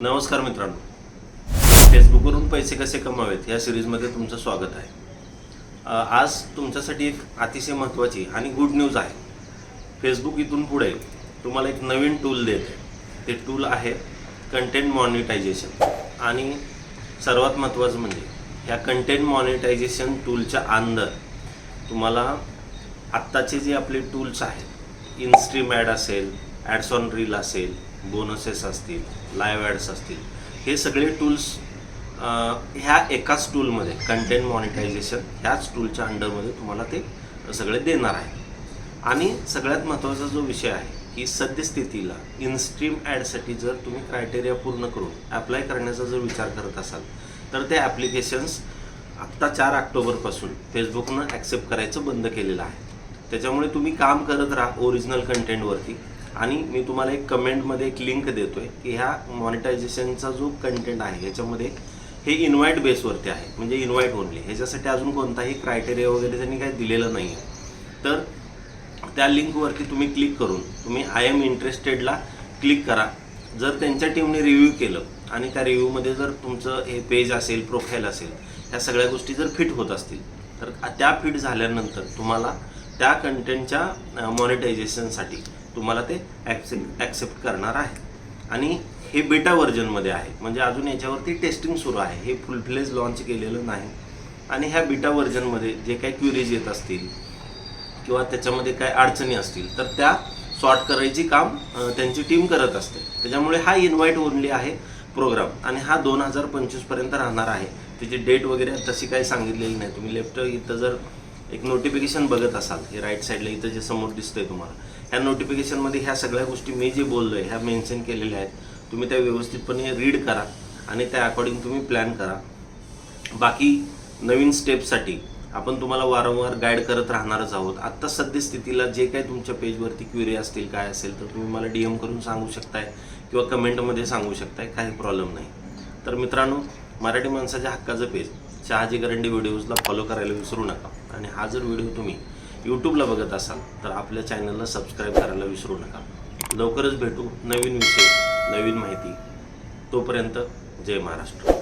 नमस्कार मित्रांनो. फेसबुकवरून पैसे कसे कमावेत या सिरीजमध्ये तुमचं स्वागत आहे. आज तुमच्यासाठी एक अतिशय महत्त्वाची आणि गुड न्यूज आहे. फेसबुक इथून पुढे तुम्हाला एक नवीन टूल देते. ते टूल आहे कंटेंट मॉनिटायझेशन आणि सर्वात महत्त्वाचं म्हणजे या कंटेंट मॉनिटायझेशन टूलच्या अंदर तुम्हाला आत्ताचे जे आपले टूल्स आहेत इन्स्ट्रीम ॲड असेल ॲड्स ऑन रील असेल बोनसेस असतील लाईव्ह ॲड्स असतील हे सगळे टूल्स ह्या एकाच टूलमध्ये कंटेंट मॉनिटायझेशन ह्याच टूलच्या अंडरमध्ये तुम्हाला ते सगळे देणार आहे. आणि सगळ्यात महत्त्वाचा जो विषय आहे की सद्यस्थितीला इनस्ट्रीम ॲडसाठी जर तुम्ही क्रायटेरिया पूर्ण करून ॲप्लाय करण्याचा जर विचार करत असाल तर ते ॲप्लिकेशन्स आत्ता चार ऑक्टोबरपासून फेसबुकनं ॲक्सेप्ट करायचं बंद केलेलं आहे. त्याच्यामुळे तुम्ही काम करत राहा ओरिजिनल कंटेंटवरती आणि मी तुम्हाला एक कमेंटमध्ये एक लिंक देतोय की ह्या मॉनिटायझेशनचा जो कंटेंट आहे ह्याच्यामध्ये हे इन्व्हाइट बेसवरती आहे. म्हणजे इन्व्हाइट ओनली ह्याच्यासाठी अजून कोणताही क्रायटेरिया वगैरे त्यांनी काही दिलेलं नाही आहे तर त्या लिंकवरती तुम्ही क्लिक करून तुम्ही आय एम इंटरेस्टेडला क्लिक करा. जर त्यांच्या टीमने रिव्ह्यू केलं आणि त्या रिव्ह्यूमध्ये जर तुमचं हे पेज असेल प्रोफाईल असेल ह्या सगळ्या गोष्टी जर फिट होत असतील तर त्या फिट झाल्यानंतर तुम्हाला त्या कंटेंटच्या मॉनिटायझेशनसाठी तुम्हाला ते ॲक्सेप्ट ॲक्सेप्ट करणार आहे. आणि हे बेटा व्हर्जनमध्ये आहे. म्हणजे अजून याच्यावरती टेस्टिंग सुरू आहे. हे फुल फ्लेज लॉन्च केलेलं नाही. आणि ह्या बीटा व्हर्जनमध्ये जे काही क्युरीज येत असतील किंवा त्याच्यामध्ये काय अडचणी असतील तर त्या सॉर्ट करायची काम त्यांची टीम करत असते. त्याच्यामुळे हा इन्व्हाइट ओनली आहे प्रोग्राम आणि हा दोन हजार पंचवीसपर्यंत राहणार आहे. त्याची डेट वगैरे तशी काही सांगितलेली नाही. तुम्ही लेफ्ट इथं जर एक नोटिफिकेशन बघत असाल हे राईट साईडला इथं जे समोर दिसतंय तुम्हाला ह्या नोटिफिकेशनमध्ये ह्या सगळ्या गोष्टी मी जे बोललोय ह्या मेन्शन केलेल्या आहेत तुम्ही त्या व्यवस्थितपणे रीड करा आणि त्या अकॉर्डिंग तुम्ही प्लॅन करा. बाकी नवीन स्टेपसाठी आपण तुम्हाला वारंवार गाईड करत राहणारच आहोत. आत्ता सद्यस्थितीला जे काही तुमच्या पेजवरती क्युरी असतील काय असेल तर तुम्ही मला डी एम करून सांगू शकताय किंवा कमेंटमध्ये सांगू शकताय काही प्रॉब्लेम नाही. तर मित्रांनो मराठी माणसाच्या हक्काचं पेज शहाजी करंडी व्हिडिओजला फॉलो करायला विसरू नका. आणि हा जर व्हिडिओ तुम्ही यूट्यूबला बघत असाल तर आपल्या चॅनलला सबस्क्राईब करायला विसरू नका. लवकरच भेटू नवीन विषय नवीन माहिती. तोपर्यंत जय महाराष्ट्र.